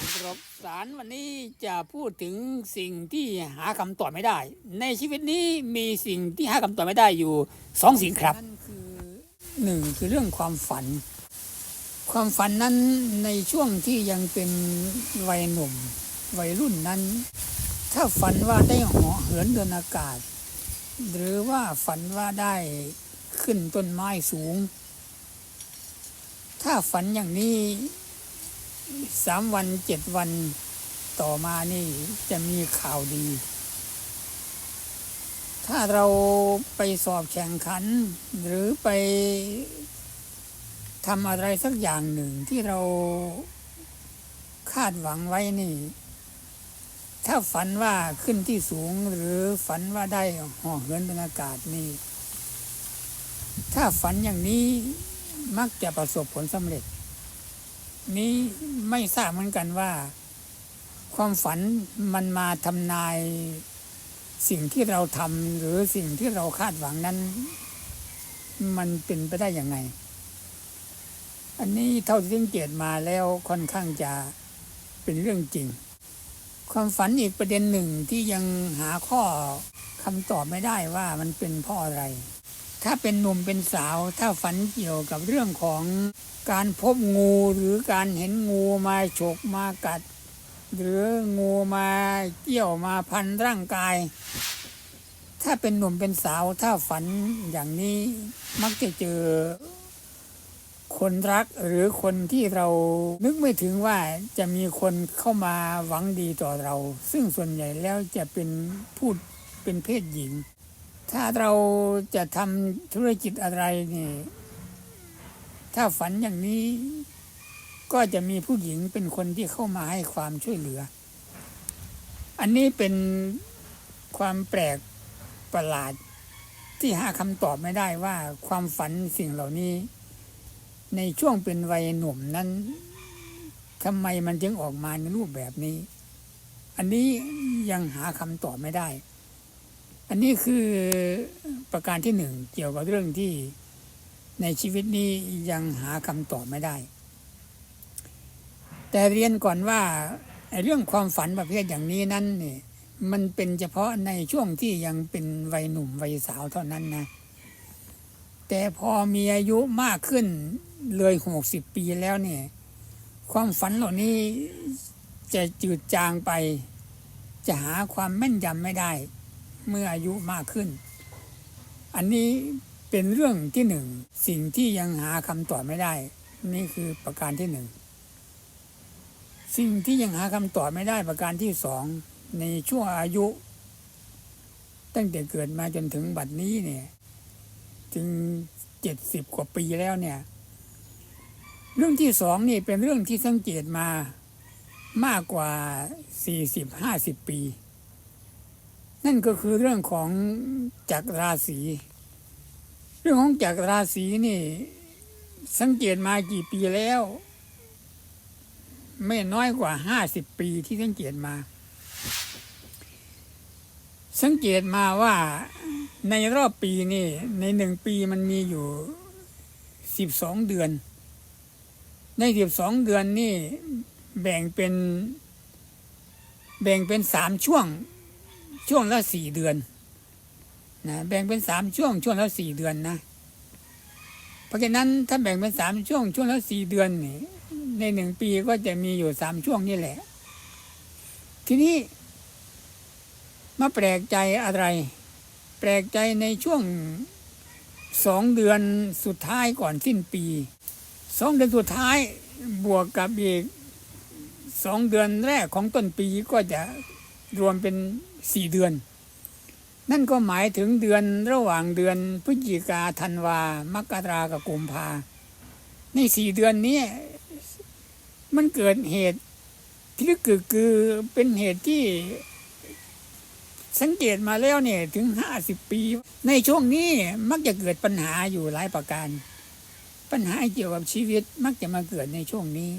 านครบสารวันนี้จะพูดถึงสิ่งที่หาคำตอบไม่ได้ ในชีวิตนี้มีสิ่งที่หาคำตอบไม่ได้อยู่สองสิ่งครับนั่นคือหนึ่งคือเรื่องความฝัน ความฝันนั้นในช่วงที่ยังเป็นวัยหนุ่มวัยรุ่นนั้น ถ้าฝันว่าได้เหาะเหินเดินอากาศ หรือว่าฝันว่าได้ขึ้นต้นไม้สูง ถ้าฝันอย่างนี้ สามวันเจ็ดวันต่อมานี่จะมีข่าวดี ถ้าเราไปสอบแข่งขัน หรือไปทำอะไรสักอย่างหนึ่งที่เราคาดหวังไว้นี่ ถ้าฝันว่าขึ้นที่สูงหรือฝันว่าได้ห่อเหินบนอากาศนี่ ถ้าฝันอย่างนี้มักจะประสบผลสำเร็จ นี้ไม่ทราบเหมือนกันว่า ความฝันมันมาทำนาย สิ่งที่เราทำหรือสิ่งที่เราคาดหวังนั้น มันเป็นไปได้ยังไง อันนี้เท่าที่สังเกตมาแล้วค่อนข้างจะเป็นเรื่องจริง ความฝันอีกประเด็นหนึ่งที่ยังหาข้อคำตอบไม่ได้ว่ามันเป็นเพราะอะไร ถ้าเป็นหนุ่มเป็นสาว ถ้าฝันเกี่ยวกับเรื่องของการพบงูหรือการเห็นงูมาฉกมากัด หรืองูมาเกี่ยวมาพันร่างกาย ถ้าเป็นหนุ่มเป็นสาว ถ้าฝันอย่างนี้มักจะเจอ คนรักหรือคนที่เรานึกไม่ถึงว่าจะมีคนเข้ามาหวังดีต่อเรา ซึ่งส่วนใหญ่แล้วจะเป็นพูดเป็นเพศหญิง ถ้าเราจะทำธุรกิจอะไรนี่ ถ้าฝันอย่างนี้ ก็จะมีผู้หญิงเป็นคนที่เข้ามาให้ความช่วยเหลือ อันนี้เป็นความแปลกประหลาดที่หาคำตอบไม่ได้ว่าความฝันสิ่งเหล่านี้ ในช่วงเป็นวัยหนุ่มนั้นทำไมมันจึงออกมาในรูปแบบนี้ อันนี้ยังหาคำตอบไม่ได้ อันนี้คือประการที่หนึ่งเกี่ยวกับเรื่องที่ในชีวิตนี้ยังหาคำตอบไม่ได้ แต่เรียนก่อนว่าเรื่องความฝันประเภทอย่างนี้นั้นนี่มันเป็นเฉพาะในช่วงที่ยังเป็นวัยหนุ่มวัยสาวเท่านั้นนะ แต่พอมีอายุมากขึ้นเลยหกสิบปีแล้วเนี่ย ความฝันเหล่านี้จะจืดจางไป จะหาความแม่นยำไม่ได้ เมื่ออายุมากขึ้น อันนี้เป็นเรื่องที่หนึ่งสิ่งที่ยังหาคำตอบไม่ได้ นี่คือประการที่หนึ่งสิ่งที่ยังหาคำตอบไม่ได้ประการที่สองในช่วงอายุ ตั้งแต่เกิดมาจนถึงบัดนี้เนี่ยถึงเจ็ดสิบกว่าปีแล้วเนี่ย เรื่องที่สองนี่เป็นเรื่องที่สังเกตมามากกว่าสี่สิบห้าสิบปี นั่นก็คือเรื่องของจักรราศีเรื่องของจักรราศีนี่ สังเกตมากี่ปีแล้ว ไม่น้อยกว่าห้าสิบปีที่สังเกตมา สังเกตมาว่าในรอบปีนี่ ในหนึ่งปีมันมีอยู่สิบสองเดือน ในสิบสองเดือนนี่แบ่งเป็น แบ่งเป็นสามช่วง ช่วงละสี่เดือนนะแบ่งเป็นสามช่วงช่วงละสี่เดือนนะ เพราะฉะนั้นถ้าแบ่งเป็นสามช่วงช่วงละสี่เดือนนี่ในหนึ่งปีก็จะมีอยู่สามช่วงนี่แหละ ทีนี้มาแปลกใจอะไร แปลกใจในช่วงสองเดือนสุดท้ายก่อนสิ้นปีสองเดือนสุดท้ายบวกกับอีกสองเดือนแรกของต้นปีก็จะรวมเป็น สี่เดือน นั่นก็หมายถึงเดือนระหว่างเดือนพฤศจิกาธันวา มกรากับกุมภาในสี่เดือนนี้มันเกิดเหตุที่คือคือเป็นเหตุที่สังเกตมาแล้วเนี่ยถึงห้าสิบปี ในช่วงนี้มักจะเกิดปัญหาอยู่หลายประการ ปัญหาเกี่ยวกับชีวิตมักจะมาเกิดในช่วงนี้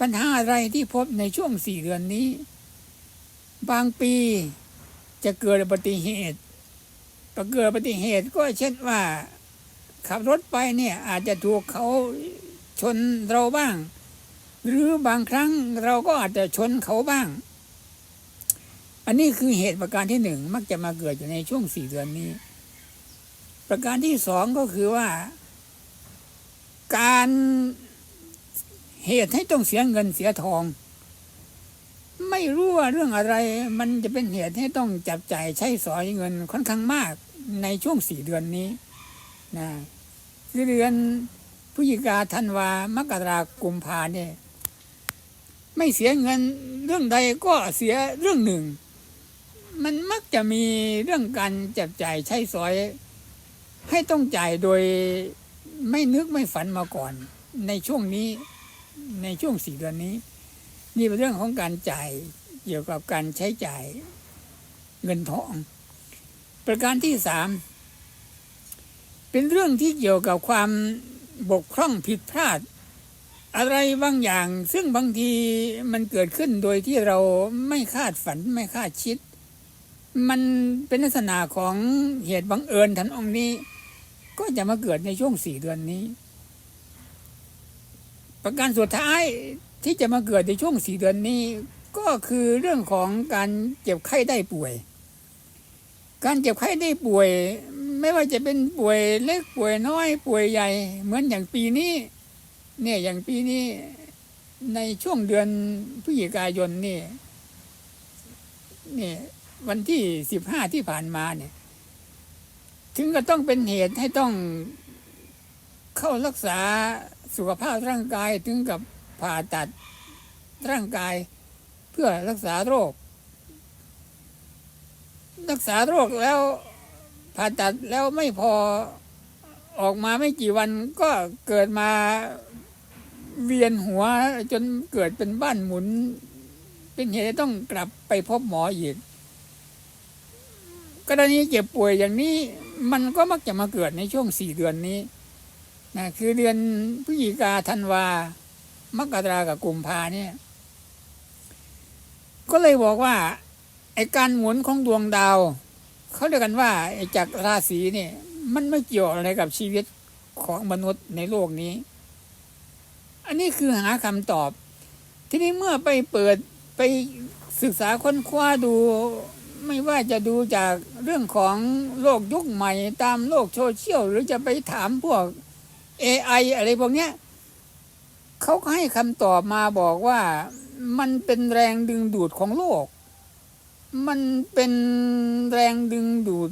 ปัญหาอะไรที่พบในช่วงสี่เดือนนี้ บางปีจะเกิดอุบัติเหตุพอเกิดอุบัติเหตุก็เช่นว่า ขับรถไปเนี่ยอาจจะถูกเขาชนเราบ้าง หรือบางครั้งเราก็อาจจะชนเขาบ้าง อันนี้คือเหตุประการที่หนึ่งมักจะมาเกิดอยู่ในช่วงสี่เดือนนี้ ประการที่สองก็คือว่า การเหตุให้ต้องเสียเงินเสียทอง ไม่รู้ว่าเรื่องอะไร มันจะเป็นเหตุให้ต้องจับจ่ายใช้สอยเงินค่อนข้างมากในช่วงสี่เดือนนี้นะคือเดือนพฤศจิกาธันวามกรากุมภาเนี่ยไม่เสียเงินเรื่องใดก็เสียเรื่องหนึ่ง มันมักจะมีเรื่องการจับจ่ายใช้สอย ให้ต้องจ่ายโดยไม่นึกไม่ฝันมาก่อน ในช่วงนี้ในช่วงสี่เดือนนี้ นี่เป็นเรื่องของการจ่ายเกี่ยวกับการใช้จ่ายเงินทอง ประการที่สามเป็นเรื่องที่เกี่ยวกับความบกพร่องผิดพลาด อะไรบางอย่าง ซึ่งบางทีมันเกิดขึ้นโดยที่เราไม่คาดฝันไม่คาดคิด มันเป็นลักษณะของเหตุบังเอิญทันองนี้ ก็จะมาเกิดในช่วงสี่เดือนนี้ ประการสุดท้าย ที่จะมาเกิดในช่วงสี่เดือนนี้ ก็คือเรื่องของการเจ็บไข้ได้ป่วย การเจ็บไข้ได้ป่วย ไม่ว่าจะเป็นป่วยเล็กป่วยน้อยป่วยใหญ่ เหมือนอย่างปีนี้ เนี่ยอย่างปีนี้ในช่วงเดือนพฤศจิกายนนี่เนี่ยวันที่สิบห้าที่ผ่านมาเนี่ย ถึงก็ต้องเป็นเหตุให้ต้องเข้ารักษาสุขภาพร่างกายถึงกับ ผ่าตัดร่างกายเพื่อรักษาโรค รักษาโรคแล้วผ่าตัดแล้วไม่พอออกมาไม่กี่วันก็เกิดมาเวียนหัวจนเกิดเป็นบ้านหมุน เป็นเหตุต้องกลับไปพบหมออีกกรณีเจ็บป่วยอย่างนี้มันก็มักจะมาเกิดในช่วงสี่เดือนนี้นะคือเดือนพฤศจิกาธันวา มกรากับกุมภาเนี่ย ก็เลยบอกว่า ไอการหมุนของดวงดาวเขาเรียกกันว่าไอจากราศีเนี่ย มันไม่เกี่ยวอะไรกับชีวิตของมนุษย์ในโลกนี้ อันนี้คือหาคำตอบ ทีนี้เมื่อไปเปิดไปศึกษาค้นคว้าดู ไม่ว่าจะดูจากเรื่องของโลกยุคใหม่ตามโลกโซเชียลหรือจะไปถามพวก AI อะไรพวกเนี้ย เขาก็ให้คำตอบมาบอกว่ามันเป็นแรงดึงดูดของโลก มันเป็นแรงดึงดูด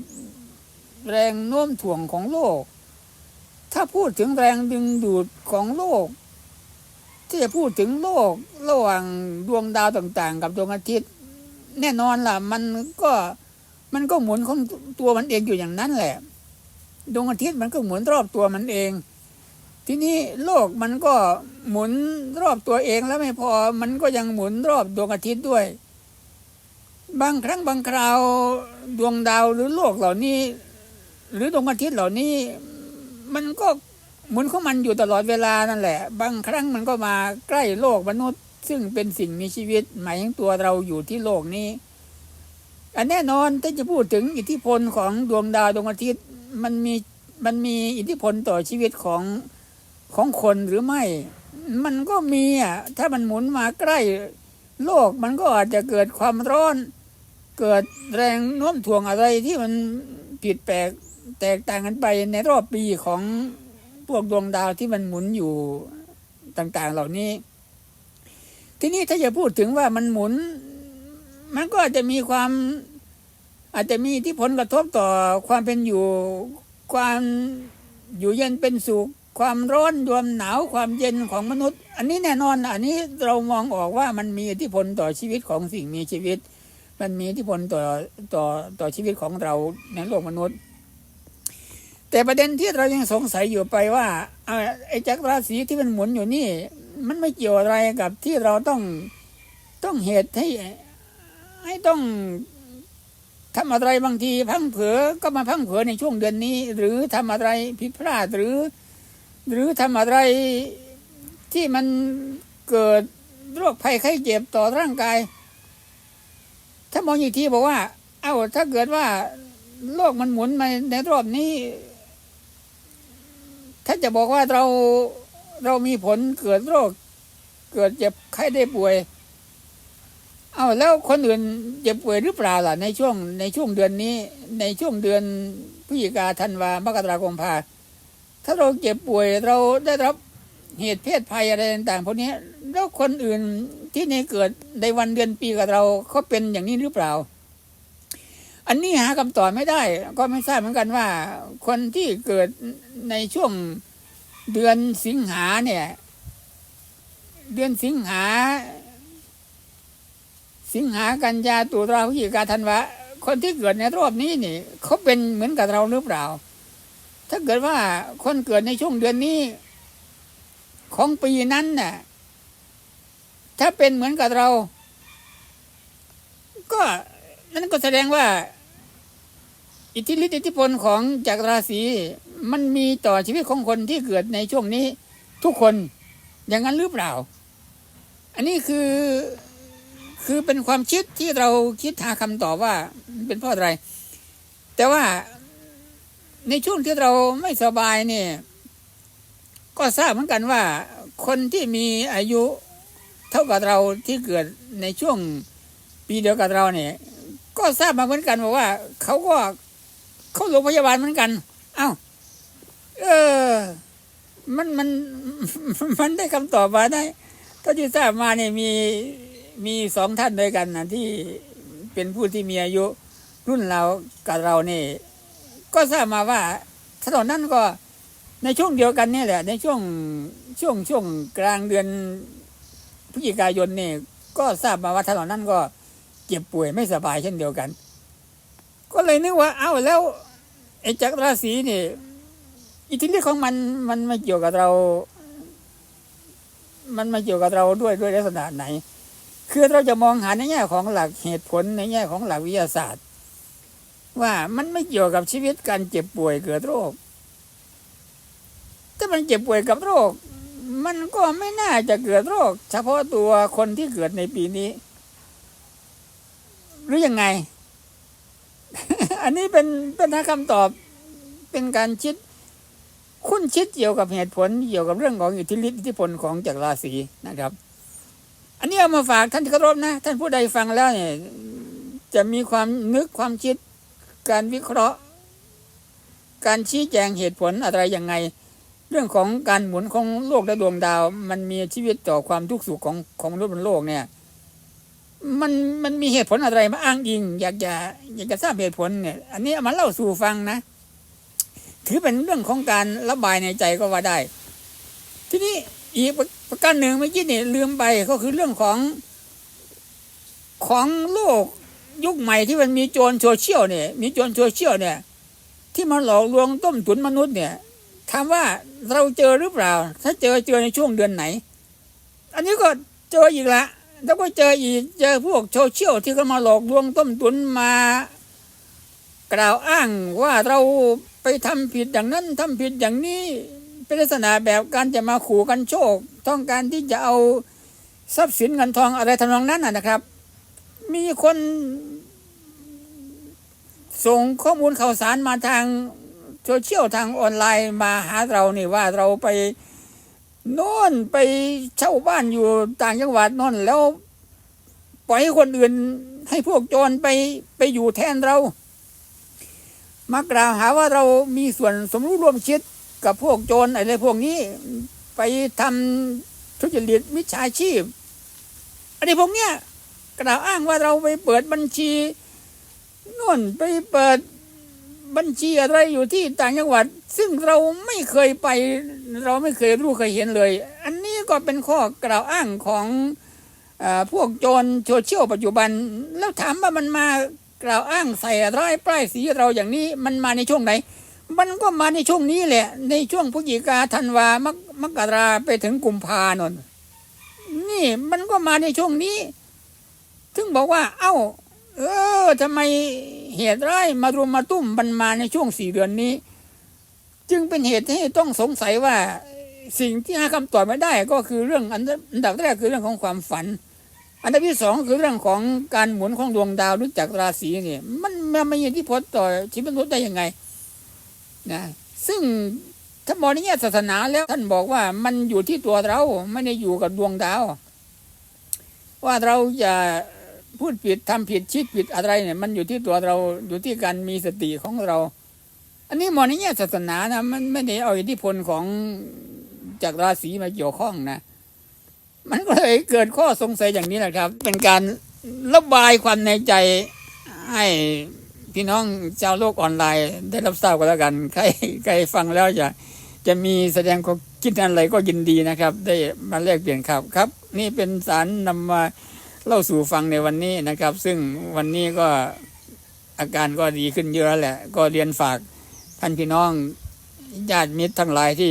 แรงโน้มถ่วงของโลก ถ้าพูดถึงแรงดึงดูดของโลก ที่จะพูดถึงโลกระหว่างดวงดาวต่างๆ กับดวงอาทิตย์ แน่นอนล่ะ มันก็มันก็หมุนของตัวมันเองอยู่อย่างนั้นแหละ ดวงอาทิตย์มันก็หมุนรอบตัวมันเอง ทีนี้โลกมันก็หมุนรอบตัวเองแล้วไม่พอมันก็ยังหมุนรอบดวงอาทิตย์ด้วย บางครั้งบางคราวดวงดาวหรือโลกเหล่านี้ หรือดวงอาทิตย์เหล่านี้ มันก็หมุนของมันอยู่ตลอดเวลานั่นแหละ บางครั้งมันก็มาใกล้โลกมนุษย์ ซึ่งเป็นสิ่งมีชีวิต หมายถึงตัวเราอยู่ที่โลกนี้ อันแน่นอนถ้าจะพูดถึงอิทธิพลของดวงดาวดวงอาทิตย์มันมีมันมีอิทธิพลต่อชีวิตของ ของคนหรือไม่ มันก็มีอะถ้ามันหมุนมาใกล้โลกมันก็อาจจะเกิดความร้อน เกิดแรงโน้มถ่วงอะไรที่มันผิดแปลกแตกต่างกันไปในรอบปีของพวกดวงดาวที่มันหมุนอยู่ต่าง ๆ เหล่านี้ ทีนี้ถ้าจะพูดถึงว่ามันหมุน มันก็อาจจะมีความ อาจจะมีที่ผลกระทบต่อความเป็นอยู่ ความอยู่เย็นเป็นสุข ความร้อนความหนาวความเย็นของมนุษย์ อันนี้แน่นอนอันนี้เรามองออกว่ามันมีอิทธิพลต่อชีวิตของสิ่งมีชีวิต มันมีอิทธิพลต่อต่อต่อชีวิตของเราในโลกมนุษย์ แต่ประเด็นที่เรายังสงสัยอยู่ไปว่าอ่าไอ้จักรราศีที่มันหมุนอยู่นี่ มันไม่เกี่ยวอะไรกับที่เราต้องต้องเหตุให้ให้ต้องทำอะไรบางทีพังเผลอก็มาพังเผลอในช่วงเดือนนี้ หรือทำอะไรผิดพลาดหรือ หรือทำอะไรที่มันเกิดโรคภัยไข้เจ็บต่อร่างกาย ถ้ามองอีกทีบอกว่า เอ้าถ้าเกิดว่าโลกมันหมุนมาในรอบนี้ ถ้าจะบอกว่าเราเรามีผลเกิดโรค เกิดเจ็บไข้ได้ป่วย เอาแล้วคนอื่นเจ็บป่วยหรือเปล่าล่ะในช่วงในช่วงเดือนนี้ ในช่วงเดือนพฤศจิกาธันวามกราคมพา ถ้าเราเจ็บป่วยเราได้รับเหตุเพศภัยอะไรต่างๆพวกนี้แล้วคนอื่นที่ในเกิดในวันเดือนปีกับเราเขาเป็นอย่างนี้หรือเปล่า อันนี้หาคำตอบไม่ได้ ก็ไม่ทราบเหมือนกันว่า คนที่เกิดในช่วงเดือนสิงหาเนี่ย เดือนสิงหา สิงหากันยาตุลาพฤศจิกาธันวาคนที่เกิดในรอบนี้นี่เขาเป็นเหมือนกับเราหรือเปล่า ถ้าเกิดว่าคนเกิดในช่วงเดือนนี้ ของปีนั้นน่ะ ถ้าเป็นเหมือนกับเรา ก็นั่นก็แสดงว่า อิทธิฤทธิอิทธิพลของจากรราศีมันมีต่อชีวิตของคนที่เกิดในช่วงนี้ ทุกคนอย่างนั้นหรือเปล่า อันนี้คือคือเป็นความคิดที่เราคิดหาคำตอบว่าเป็นเพราะอะไร แต่ว่า ในช่วงที่เราไม่สบายเนี่ย ก็ทราบเหมือนกันว่า คนที่มีอายุเท่ากับเราที่เกิดในช่วงปีเดียวกับเราเนี่ย ก็ทราบมาเหมือนกันบอกว่า เขาก็เข้าโรงพยาบาลเหมือนกัน เอ้า เออ มันมันมันได้คำตอบมาได้ท่าที่ทราบมาเนี่ยมีมีสองท่านด้วยกันนะที่เป็นผู้ที่มีอายุรุ่นเรากับเราเนี่ย ก็ทราบมาว่าถนนนั้นก็ในช่วงเดียวกันนี่แหละ ในช่วงช่วงช่วงกลางเดือนพฤศจิกายนนี่ก็ทราบมาว่าถนนนั้นก็เจ็บป่วยไม่สบายเช่นเดียวกัน ก็เลยนึกว่า เอ้าแล้วไอ้จักรราศีนี่อิทธิฤทธิ์ของมันมันไม่เกี่ยวกับเรา มันไม่เกี่ยวกับเราด้วยด้วยลักษณะไหน คือเราจะมองหาในแง่ของหลักเหตุผลในแง่ของหลักวิทยาศาสตร์ ว่ามันไม่เกี่ยวกับชีวิตการเจ็บป่วยเกิดโรค ถ้ามันเจ็บป่วยกับโรค มันก็ไม่น่าจะเกิดโรค เฉพาะตัวคนที่เกิดในปีนี้ หรือยังไง อันนี้เป็นเป็นคำตอบเป็นการคิดคุ้นคิดเกี่ยวกับเหตุผลเกี่ยวกับเรื่องของอิทธิฤทธิอิทธิพลของจักรราศีนะครับ อันนี้เอามาฝากท่านที่เคารพนะ ท่านผู้ใดฟังแล้วเนี่ยจะมีความนึกความคิด การวิเคราะห์ การชี้แจงเหตุผลอะไรยังไง เรื่องของการหมุนของโลกและดวงดาว มันมีชีวิตต่อความทุกข์สุขของของมนุษย์บนโลกเนี่ย มันมันมีเหตุผลอะไรมาอ้างอิง อยากจะอยากจะทราบเหตุผลเนี่ย อันนี้เอามาเล่าสู่ฟังนะ ถือเป็นเรื่องของการระบายในใจก็ว่าได้ ทีนี้อีกประการหนึ่งเมื่อกี้เนี่ยลืมไปก็คือเรื่องของของโลก ยุคใหม่ที่มันมีโจรโซเชียลเนี่ย มีโจรโซเชียลเนี่ย ที่มาหลอกลวงต้มตุนมนุษย์เนี่ยถามว่าเราเจอหรือเปล่า ถ้าเจอเจอในช่วงเดือนไหน อันนี้ก็เจออีกละแล้วก็เจออีกเจอพวกโซเชียลที่เขามาหลอกลวงต้มตุนมากล่าวอ้างว่าเราไปทำผิดอย่างนั้นทำผิดอย่างนี้เป็นลักษณะแบบการจะมาขู่กันโชค ต้องการที่จะเอาทรัพย์สินเงินทองอะไรทำนองนั้นนะครับ มีคนส่งข้อมูลข่าวสารมาทางโซเชียลทางออนไลน์มาหาเรานี่ว่าเราไปน่นไปเช่าบ้านอยู่ต่างจังหวัดน่นแล้ว ปล่อยให้คนอื่นให้พวกโจรไปไปอยู่แทนเรา มากล่าวหาว่าเรามีส่วนสมรู้ร่วมคิดกับพวกโจรอะไรพวกนี้ ไปทำทุจริตมิจฉาชีพอันนี้พวกเนี้ย กล่าวอ้างว่าเราไปเปิดบัญชีนู่นไปเปิดบัญชีอะไรอยู่ที่ต่างจังหวัด ซึ่งเราไม่เคยไป เราไม่เคยรู้เคยเห็นเลย อันนี้ก็เป็นข้อกล่าวอ้างของอพวกโจรโซเชียลปัจจุบัน แล้วถามว่ามันมากล่าวอ้างใส่ร้ายป้ายสีเราอย่างนี้มันมาในช่วงไหน มันก็มาในช่วงนี้แหละ ในช่วงพฤศจิกาธันวามกราไปถึงกุมภานนนี่มันก็มาในช่วงนี้ ถึงบอกว่า เอ้า เออทำไมเหตุร้ายมารุมมาตุ้มมันมาในช่วงสี่เดือนนี้ จึงเป็นเหตุให้ต้องสงสัยว่าสิ่งที่หาคำตอบไม่ได้ก็คือเรื่องอันดับแรกคือเรื่องของความฝัน อันดับที่สองคือเรื่องของการหมุนของดวงดาวรู้จักราศีเนี่ยมันมันมีอิทธิพลต่อชีวิตมนุษย์ได้ยังไงนะซึ่งถ้ามองในแง่ศาสนาแล้วท่านบอกว่ามันอยู่ที่ตัวเราไม่ได้อยู่กับดวงดาว ว่าเราอย่า พูดผิดทำผิดคิดผิดอะไรเนี่ยมันอยู่ที่ตัวเราอยู่ที่การมีสติของเรา อันนี้มองในแง่ศาสนานะมันไม่ได้เอาอิทธิพลของจากราศีมาเกี่ยวข้องนะ มันก็เลยเกิดข้อสงสัยอย่างนี้แหละครับ เป็นการระบายความในใจให้พี่น้องชาวโลกออนไลน์ ได้รับทราบกันแล้วกัน ใครใครฟังแล้วจะจะมีแสดงความคิดอะไรก็ยินดีนะครับ ได้มาแลกเปลี่ยนครับครับ นี่เป็นสารนำมา เล่าสู่ฟังในวันนี้นะครับ ซึ่งวันนี้ก็อาการก็ดีขึ้นเยอะแล้วแหละ ก็เรียนฝากท่านพี่น้องญาติมิตรทั้งหลายที่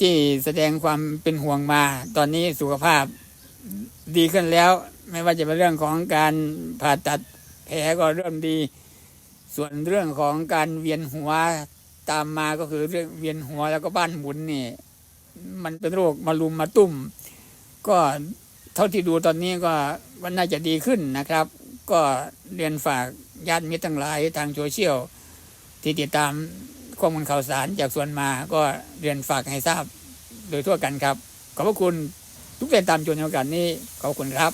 ที่แสดงความเป็นห่วงมา ตอนนี้สุขภาพดีขึ้นแล้ว ไม่ว่าจะเป็นเรื่องของการผ่าตัดแผลก็เริ่มดี ส่วนเรื่องของการเวียนหัวตามมาก็คือเรื่องเวียนหัวแล้วก็บ้านหมุนนี่ มันเป็นโรคมารุมมาตุ้มก็ เท่าที่ดูตอนนี้ก็มันน่าจะดีขึ้นนะครับ ก็เรียนฝากญาติมิตรทั้งหลายทางโซเชียลที่ติดตามข้อมูลข่าวสารจากส่วนมาก็เรียนฝากให้ทราบโดยทั่วกันครับ ขอบพระคุณทุกท่านตามชมในโอกาสนี้ขอบคุณครับ